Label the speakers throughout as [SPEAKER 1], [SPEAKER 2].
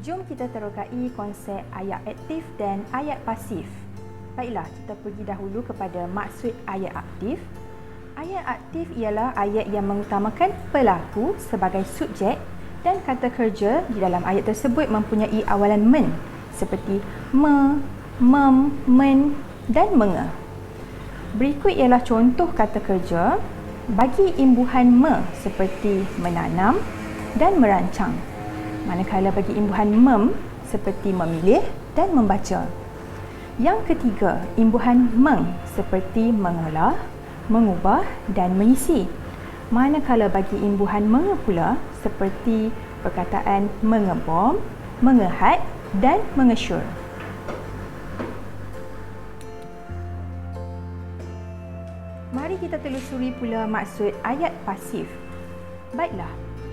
[SPEAKER 1] Jom kita terokai konsep ayat aktif dan ayat pasif. Baiklah, kita pergi dahulu kepada maksud ayat aktif. Ayat aktif ialah ayat yang mengutamakan pelaku sebagai subjek dan kata kerja di dalam ayat tersebut mempunyai awalan men seperti me, mem, men dan menge. Berikut ialah contoh kata kerja bagi imbuhan me seperti menanam dan merancang manakala bagi imbuhan mem seperti memilih dan membaca. Yang ketiga, imbuhan meng seperti mengolah, mengubah dan mengisi. Manakala bagi imbuhan menge pula seperti perkataan mengebom, mengehat dan mengesyur. Mari kita telusuri pula maksud ayat pasif. Baiklah,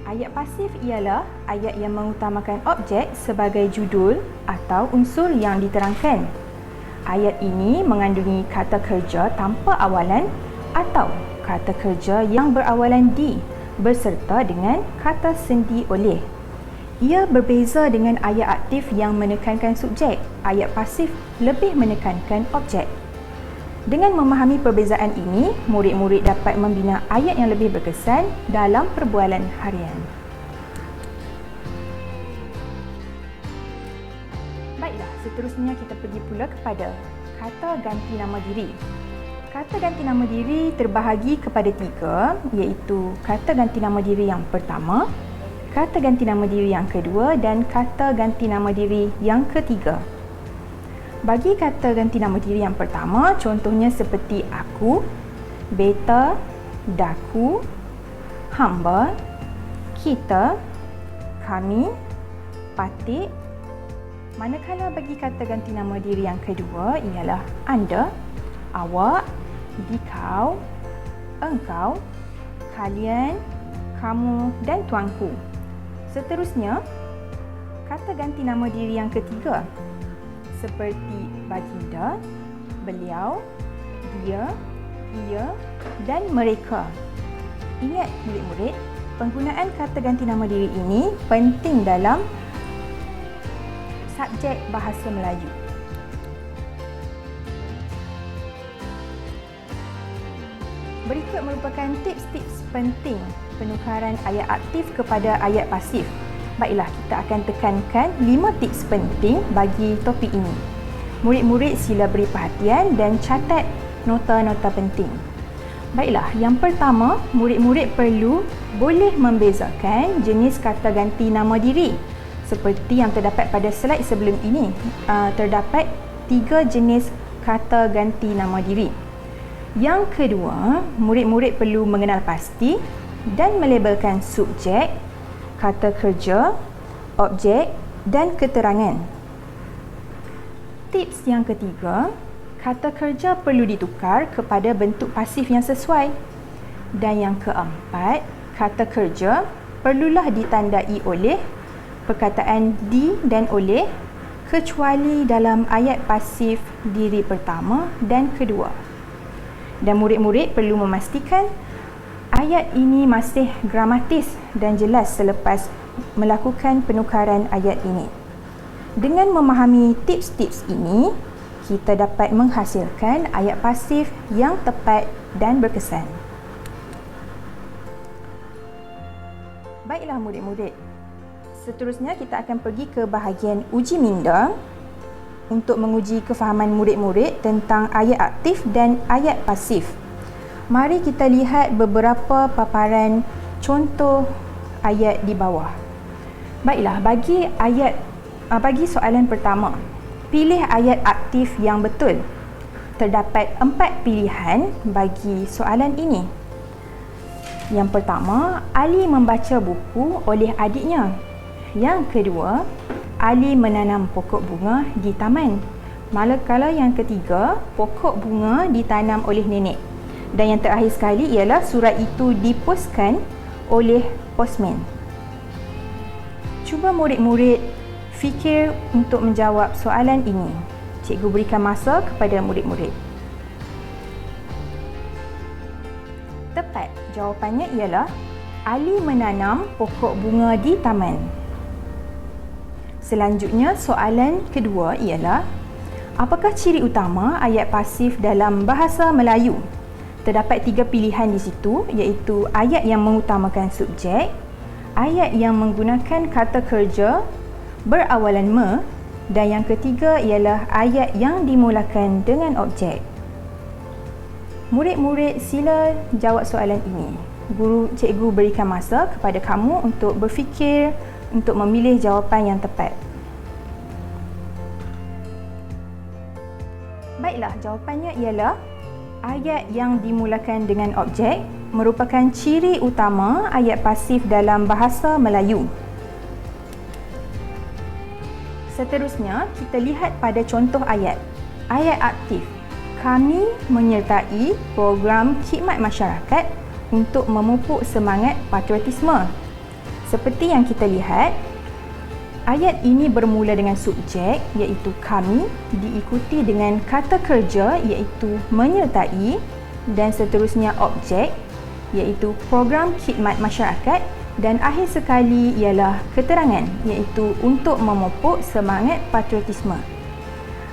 [SPEAKER 1] Ayat pasif ialah ayat yang mengutamakan objek sebagai judul atau unsur yang diterangkan. Ayat ini mengandungi kata kerja tanpa awalan atau kata kerja yang berawalan di berserta dengan kata sendi oleh. Ia berbeza dengan ayat aktif yang menekankan subjek. Ayat pasif lebih menekankan objek. Dengan memahami perbezaan ini, murid-murid dapat membina ayat yang lebih berkesan dalam perbualan harian. Baiklah, seterusnya kita pergi pula kepada kata ganti nama diri. Kata ganti nama diri terbahagi kepada tiga, iaitu kata ganti nama diri yang pertama, kata ganti nama diri yang kedua dan kata ganti nama diri yang ketiga. Bagi kata ganti nama diri yang pertama, contohnya seperti aku, beta, daku, hamba, kita, kami, patik. Manakala bagi kata ganti nama diri yang kedua ialah anda, awak, dikau, engkau, kalian, kamu dan tuanku. Seterusnya, kata ganti nama diri yang ketiga seperti baginda, beliau, dia, ia dan mereka. Ingat murid-murid, penggunaan kata ganti nama diri ini penting dalam subjek bahasa Melayu. Berikut merupakan tips-tips penting penukaran ayat aktif kepada ayat pasif. Baiklah, kita akan tekankan 5 tips penting bagi topik ini. Murid-murid sila beri perhatian dan catat nota-nota penting. Baiklah, yang pertama, murid-murid perlu boleh membezakan jenis kata ganti nama diri. Seperti yang terdapat pada slide sebelum ini, uh, terdapat tiga jenis kata ganti nama diri. Yang kedua, murid-murid perlu mengenal pasti dan melabelkan subjek, kata kerja, objek dan keterangan. Tips yang ketiga, kata kerja perlu ditukar kepada bentuk pasif yang sesuai. Dan yang keempat, kata kerja perlulah ditandai oleh perkataan di dan oleh kecuali dalam ayat pasif diri pertama dan kedua. Dan murid-murid perlu memastikan ayat ini masih gramatis dan jelas selepas melakukan penukaran ayat ini. Dengan memahami tips-tips ini, kita dapat menghasilkan ayat pasif yang tepat dan berkesan. Baiklah murid-murid. Seterusnya kita akan pergi ke bahagian uji minda untuk menguji kefahaman murid-murid tentang ayat aktif dan ayat pasif. Mari kita lihat beberapa paparan contoh ayat di bawah. Baiklah, bagi ayat ah, bagi soalan pertama, pilih ayat aktif yang betul. Terdapat empat pilihan bagi soalan ini. Yang pertama, Ali membaca buku oleh adiknya. Yang kedua, Ali menanam pokok bunga di taman. Malakala yang ketiga, pokok bunga ditanam oleh nenek. Dan yang terakhir sekali ialah surat itu diposkan oleh postman. Cuba murid-murid fikir untuk menjawab soalan ini. Cikgu berikan masa kepada murid-murid. Tepat, jawapannya ialah Ali menanam pokok bunga di taman. Selanjutnya, soalan kedua ialah apakah ciri utama ayat pasif dalam bahasa Melayu? Terdapat tiga pilihan di situ iaitu ayat yang mengutamakan subjek, ayat yang menggunakan kata kerja berawalan me dan yang ketiga ialah ayat yang dimulakan dengan objek. Murid-murid sila jawab soalan ini. Guru cikgu berikan masa kepada kamu untuk berfikir untuk memilih jawapan yang tepat. Baiklah, jawapannya ialah ayat yang dimulakan dengan objek merupakan ciri utama ayat pasif dalam bahasa Melayu. Seterusnya, kita lihat pada contoh ayat. Ayat aktif. Kami menyertai program khidmat masyarakat untuk memupuk semangat patriotisme. Seperti yang kita lihat, ayat ini bermula dengan subjek iaitu kami diikuti dengan kata kerja iaitu menyertai dan seterusnya objek iaitu program khidmat masyarakat dan akhir sekali ialah keterangan iaitu untuk memupuk semangat patriotisme.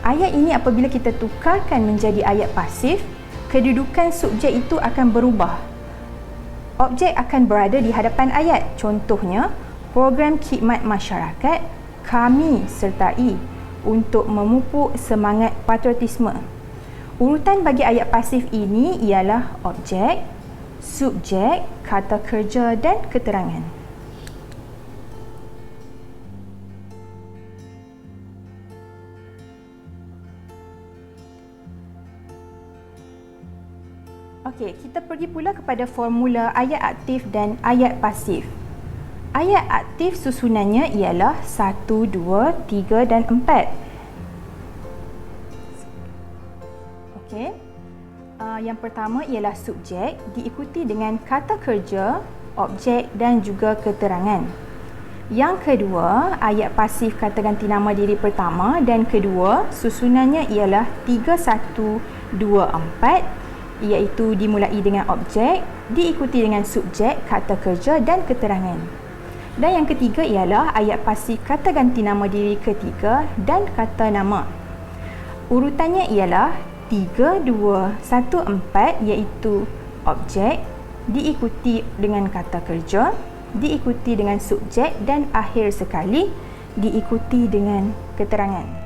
[SPEAKER 1] Ayat ini apabila kita tukarkan menjadi ayat pasif, kedudukan subjek itu akan berubah objek akan berada di hadapan ayat. Contohnya, program khidmat masyarakat kami sertai untuk memupuk semangat patriotisme. Urutan bagi ayat pasif ini ialah objek, subjek, kata kerja dan keterangan. Okey, kita pergi pula kepada formula ayat aktif dan ayat pasif. Ayat aktif susunannya ialah 1, 2, 3 dan 4. Okey. Uh, yang pertama ialah subjek diikuti dengan kata kerja, objek dan juga keterangan. Yang kedua, ayat pasif kata ganti nama diri pertama dan kedua susunannya ialah 3, 1, 2, 4 iaitu dimulai dengan objek, diikuti dengan subjek, kata kerja dan keterangan. Dan yang ketiga ialah ayat pasif kata ganti nama diri ketiga dan kata nama. Urutannya ialah 3, 2, 1, 4 iaitu objek, diikuti dengan kata kerja, diikuti dengan subjek dan akhir sekali diikuti dengan keterangan.